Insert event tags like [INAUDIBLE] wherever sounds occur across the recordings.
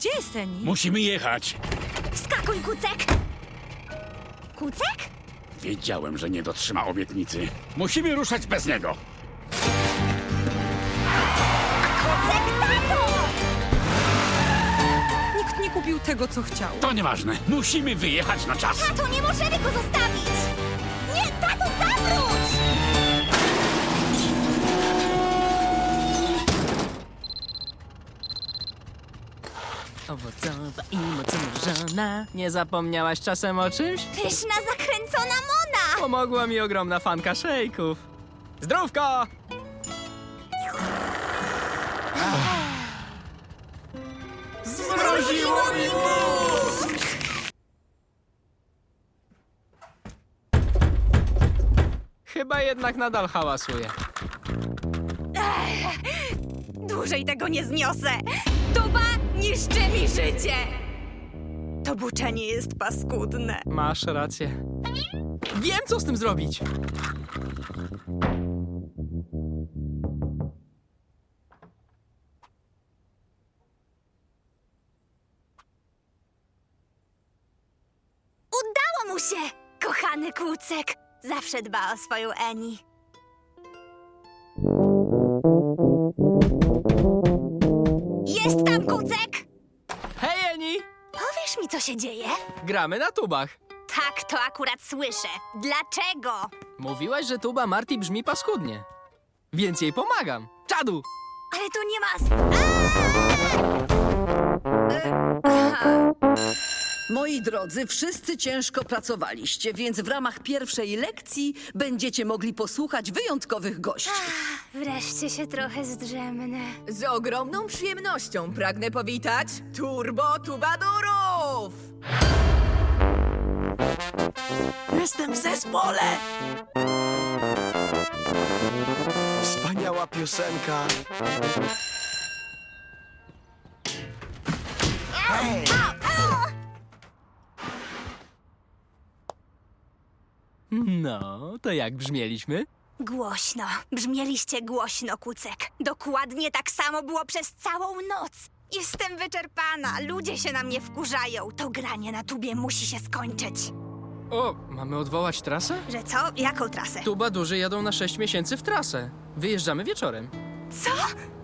Gdzie jest Eni? Musimy jechać. Wskakuj, kucek! Kucek? Wiedziałem, że nie dotrzyma obietnicy. Musimy ruszać bez niego. Kucek, tato! Nikt nie kupił tego, co chciał. To nieważne. Musimy wyjechać na czas. Tato, nie możemy go zostawić! Nie zapomniałaś czasem o czymś? Pyszna, zakręcona Mona! Pomogła mi ogromna fanka szejków. Zdrówko! Zmroziło mi Chyba jednak nadal hałasuje. Dłużej tego nie zniosę! Tuba niszczy mi życie! To buczenie jest paskudne. Masz rację. Wiem, co z tym zrobić. Udało mu się! Kochany kucek! Zawsze dba o swoją Eni. Jest tam kucek! Powiesz mi, co się dzieje? Gramy na tubach. Tak, to akurat słyszę. Dlaczego? Mówiłaś, że tuba Marty brzmi paskudnie. Więc jej pomagam. Czadu! Ale to nie ma... s- Moi drodzy, wszyscy ciężko pracowaliście, więc w ramach pierwszej lekcji będziecie mogli posłuchać wyjątkowych gości. Wreszcie się trochę zdrzemnę. Z ogromną przyjemnością pragnę powitać Turbo Tubadurów! Jestem w zespole! Wspaniała piosenka. No, to jak brzmieliśmy? Głośno. Brzmieliście głośno, kucek. Dokładnie tak samo było przez całą noc. Jestem wyczerpana. Ludzie się na mnie wkurzają. To granie na tubie musi się skończyć. O, mamy odwołać trasę? Że co? Jaką trasę? Tuba duży jadą na 6 miesięcy w trasę. Wyjeżdżamy wieczorem. Co?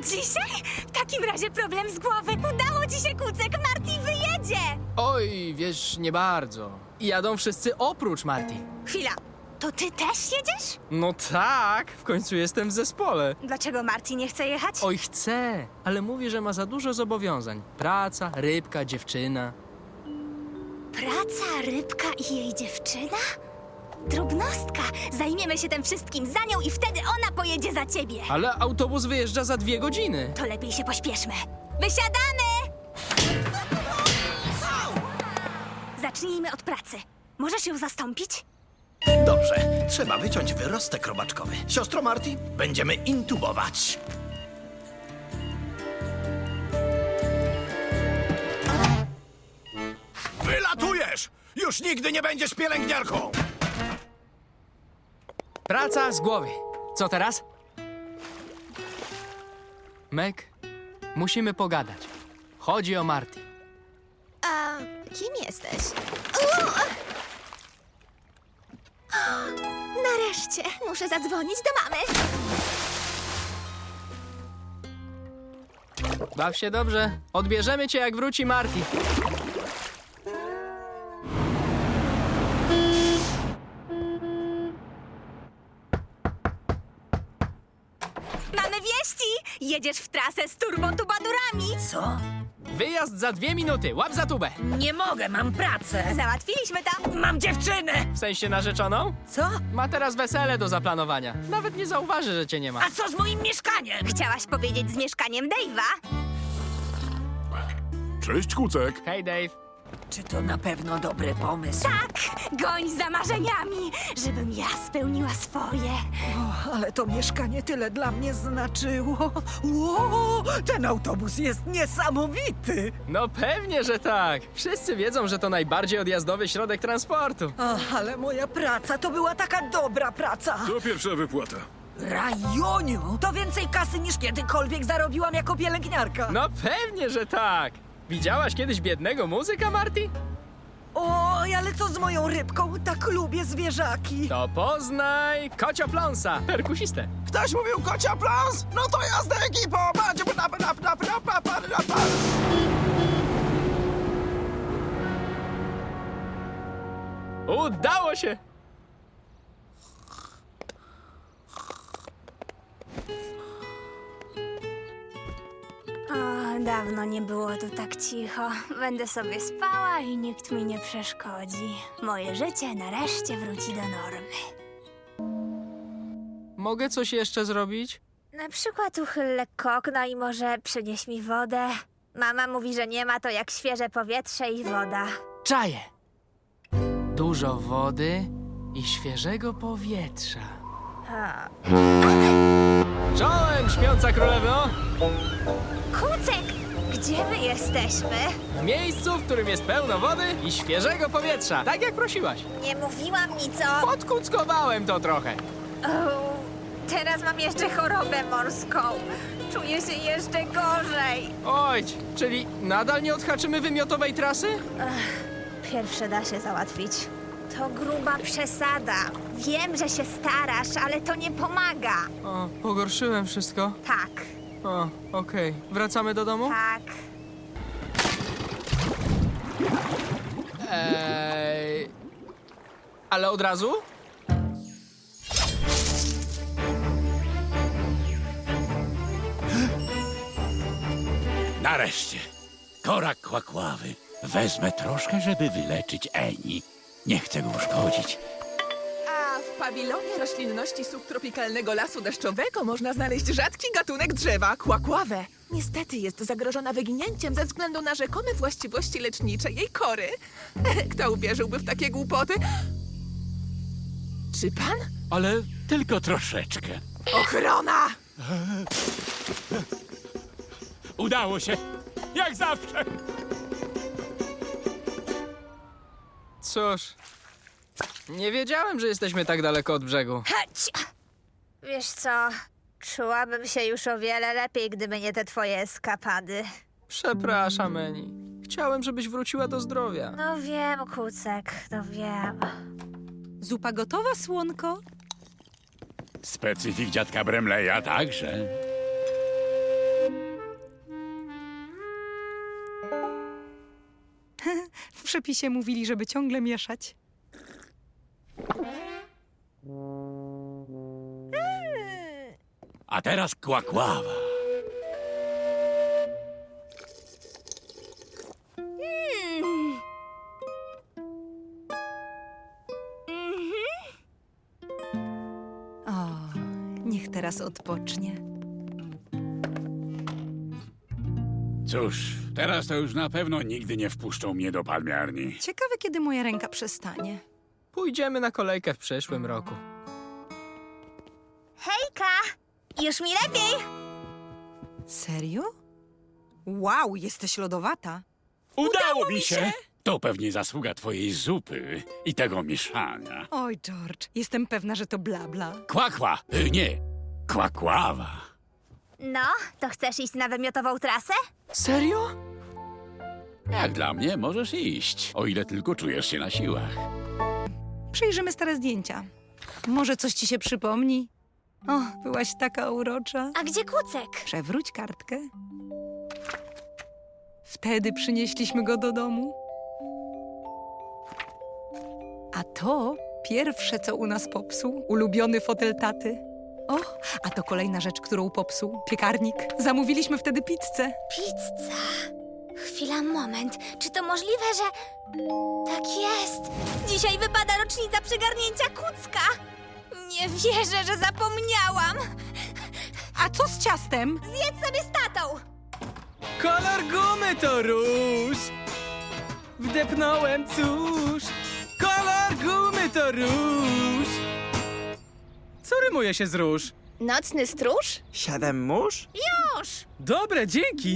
Dzisiaj? W takim razie problem z głowy. Udało ci się, kucek. Marty wyjedzie! Oj, wiesz, nie bardzo. Jadą wszyscy oprócz Marty. Chwila. To ty też jedziesz? No tak, w końcu jestem w zespole. Dlaczego Marty nie chce jechać? Oj, chcę, ale mówi, że ma za dużo zobowiązań. Praca, rybka, dziewczyna. Praca, rybka i jej dziewczyna? Drobnostka. Zajmiemy się tym wszystkim za nią i wtedy ona pojedzie za ciebie. Ale autobus wyjeżdża za dwie godziny. To lepiej się pośpieszmy. Wysiadamy! Zacznijmy od pracy. Możesz ją zastąpić? Dobrze, trzeba wyciąć wyrostek robaczkowy. Siostro Marty, będziemy intubować. Wylatujesz! Już nigdy nie będziesz pielęgniarką! Praca z głowy. Co teraz? Meg, musimy pogadać. Chodzi o Marty. A kim jesteś? Muszę zadzwonić do mamy. Baw się dobrze. Odbierzemy cię, jak wróci Marty. Jedziesz w trasę z turbotubadurami! Co? Wyjazd za dwie minuty. Łap za tubę. Nie mogę, mam pracę. Załatwiliśmy to! Mam dziewczynę. W sensie narzeczoną? Co? Ma teraz wesele do zaplanowania. Nawet nie zauważy, że cię nie ma. A co z moim mieszkaniem? Chciałaś powiedzieć z mieszkaniem Dave'a? Cześć, Kucek. Hej, Dave. Czy to na pewno dobry pomysł? Tak! Goń za marzeniami, żebym ja spełniła swoje. Ale to mieszkanie tyle dla mnie znaczyło. Ło, ten autobus jest niesamowity. No pewnie, że tak. Wszyscy wiedzą, że to najbardziej odjazdowy środek transportu. Ach, ale moja praca to była taka dobra praca. To pierwsza wypłata. Rajoniu, to więcej kasy niż kiedykolwiek zarobiłam jako pielęgniarka. No pewnie, że tak. Widziałaś kiedyś biednego muzyka, Marty? Oj, ale co z moją rybką? Tak lubię zwierzaki. To poznaj Kocio Pląsa, perkusistę. Ktoś mówił kocia plans? No to jazda ekipo! Patrz, pa, pa, pa, pa, pa, pa, pa, pa, pa. Udało się! Dawno nie było tu tak cicho. Będę sobie spała i nikt mi nie przeszkodzi. Moje życie nareszcie wróci do normy. Mogę coś jeszcze zrobić? Na przykład uchyl lekko okno i może przynieś mi wodę. Mama mówi, że nie ma to jak świeże powietrze i woda. Czaję! Dużo wody i świeżego powietrza. Ha. Czołem, śpiąca królewo! Kucek, gdzie my jesteśmy? W miejscu, w którym jest pełno wody i świeżego powietrza, tak jak prosiłaś. Nie mówiłam nic o... Podkuckowałem to trochę. O, teraz mam jeszcze chorobę morską. Czuję się jeszcze gorzej. Oj, czyli nadal nie odhaczymy wymiotowej trasy? Pierwsze da się załatwić. To gruba przesada. Wiem, że się starasz, ale to nie pomaga. O, pogorszyłem wszystko. Tak, O, okej. Wracamy do domu? tak. Eee, ale od razu? Nareszcie. Korak kłakławy. Wezmę troszkę, żeby wyleczyć Eni. Nie chcę go uszkodzić. Pawilonie roślinności subtropikalnego lasu deszczowego można znaleźć rzadki gatunek drzewa, kłakławę. Niestety jest zagrożona wyginięciem ze względu na rzekome właściwości lecznicze jej kory. [LAUGHS] Kto uwierzyłby w takie głupoty? Czy pan? Ale tylko troszeczkę. Ochrona! [LAUGHS] Udało się. Jak zawsze. Cóż, nie wiedziałem, że jesteśmy tak daleko od brzegu. Hać! Wiesz co, czułabym się już o wiele lepiej, gdyby nie te twoje eskapady. Przepraszam, Eni. Chciałem, żebyś wróciła do zdrowia. No wiem, Kucek, no wiem. Zupa gotowa, słonko? Specyfik dziadka Bremleja także. [LAUGHS] W przepisie mówili, żeby ciągle mieszać. A teraz kłakława. O, niech teraz odpocznie. Cóż, teraz to już na pewno nigdy nie wpuszczą mnie do palmiarni. Ciekawe, kiedy moja ręka przestanie. Pójdziemy na kolejkę w przyszłym roku. Już mi lepiej! Serio? Wow, jesteś lodowata. Udało mi się! To pewnie zasługa twojej zupy i tego mieszania. Oj, George, jestem pewna, że to bla bla. Kłakła, y, nie, kłakława. No, to chcesz iść na wymiotową trasę? Serio? Jak dla mnie możesz iść, o ile tylko czujesz się na siłach. Przyjrzymy stare zdjęcia. Może coś ci się przypomni? O, byłaś taka urocza. A gdzie Kucek? Przewróć kartkę. Wtedy przynieśliśmy go do domu. A to pierwsze, co u nas popsuł, ulubiony fotel taty. O, a to kolejna rzecz, którą popsuł, piekarnik. Zamówiliśmy wtedy pizzę. Pizza. Chwila, moment. Czy to możliwe, że... Tak jest. Dzisiaj wypada rocznica przygarnięcia Kucka. Nie wierzę, że zapomniałam. A co z ciastem? Zjedz sobie z tatą. Kolor gumy to róż! Wdepnąłem, cóż! Kolor gumy to róż! Co rymuje się z róż? Nocny stróż? Siedem mórz? Dobre, dzięki!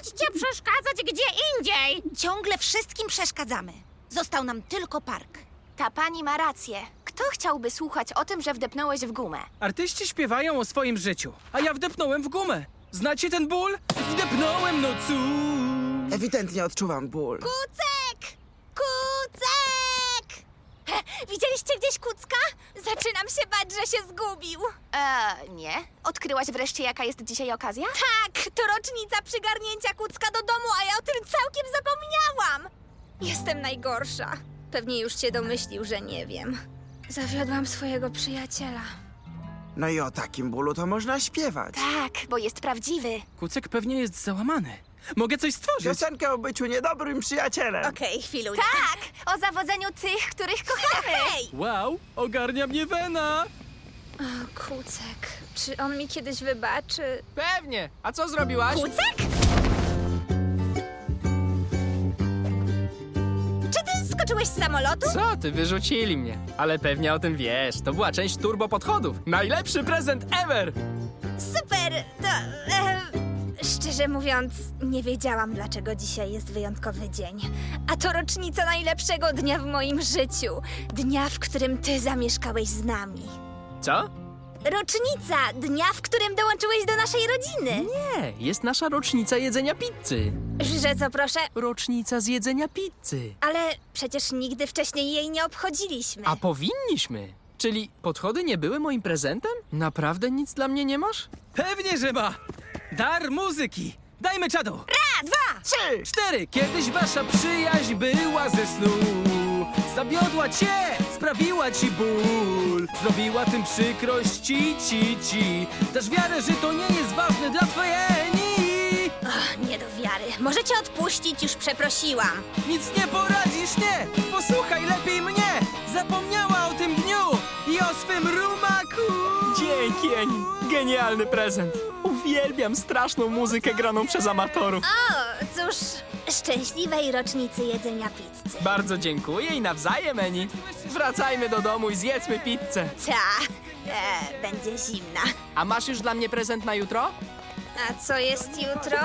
Idźcie przeszkadzać gdzie indziej. Ciągle wszystkim przeszkadzamy. Został nam tylko park. Ta pani ma rację. Kto chciałby słuchać o tym, że wdepnąłeś w gumę? Artyści śpiewają o swoim życiu, a ja wdepnąłem w gumę. Znacie ten ból? wdepnąłem, no cóż. Ewidentnie odczuwam ból. Kucek! Kucek! He, Widzieliście gdzieś kucka? Zaczynam się bać, że się zgubił. E, nie. Odkryłaś wreszcie, jaka jest dzisiaj okazja? Tak, to rocznica przygarnięcia kucka do domu, a ja o tym całkiem zapomniałam. Jestem najgorsza. Pewnie już się domyślił, że nie wiem. Zawiodłam swojego przyjaciela. No i o takim bólu to można śpiewać. Tak, bo jest prawdziwy. Kucek pewnie jest załamany. Mogę coś stworzyć. Piosenkę o byciu niedobrym przyjacielem. Okej, chwilu. Tak, o zawodzeniu tych, których kochamy. Hej! Wow, ogarnia mnie wena. O, kucek. Czy on mi kiedyś wybaczy? Pewnie. A co zrobiłaś? Kucek? Z samolotu? Co ty, wyrzucili mnie. Ale pewnie o tym wiesz. To była część turbo podchodów. Najlepszy prezent ever! Super! To. E, szczerze mówiąc, nie wiedziałam, dlaczego dzisiaj jest wyjątkowy dzień. A to rocznica najlepszego dnia w moim życiu. Dnia, w którym ty zamieszkałeś z nami. Co? Rocznica dnia, w którym dołączyłeś do naszej rodziny. Nie, jest nasza rocznica jedzenia pizzy. Że co, proszę? Rocznica z jedzenia pizzy. Ale przecież nigdy wcześniej jej nie obchodziliśmy. A powinniśmy. Czyli podchody nie były moim prezentem? Naprawdę nic dla mnie nie masz? Pewnie, że ma. Dar muzyki. Dajmy czadu. Raz, dwa! Trzy! Cztery. Kiedyś wasza przyjaźń była ze snu. Zawiodła cię, sprawiła ci ból. Zrobiła tym przykrość ci, ci, ci. Dasz wiarę, że to nie jest ważne dla twojej Och, nie do wiary. Możecie odpuścić, już przeprosiłam. Nic nie poradzisz, nie! Posłuchaj lepiej mnie! Zapomniała o tym dniu i o swym rumaku! Dzięki, Eni. Genialny prezent. Uwielbiam straszną muzykę graną przez amatorów. O, cóż, szczęśliwej rocznicy jedzenia pizzy. Bardzo dziękuję i nawzajem, Eni. Wracajmy do domu i zjedzmy pizzę. Ta, e, będzie zimna. A masz już dla mnie prezent na jutro? A co jest jutro?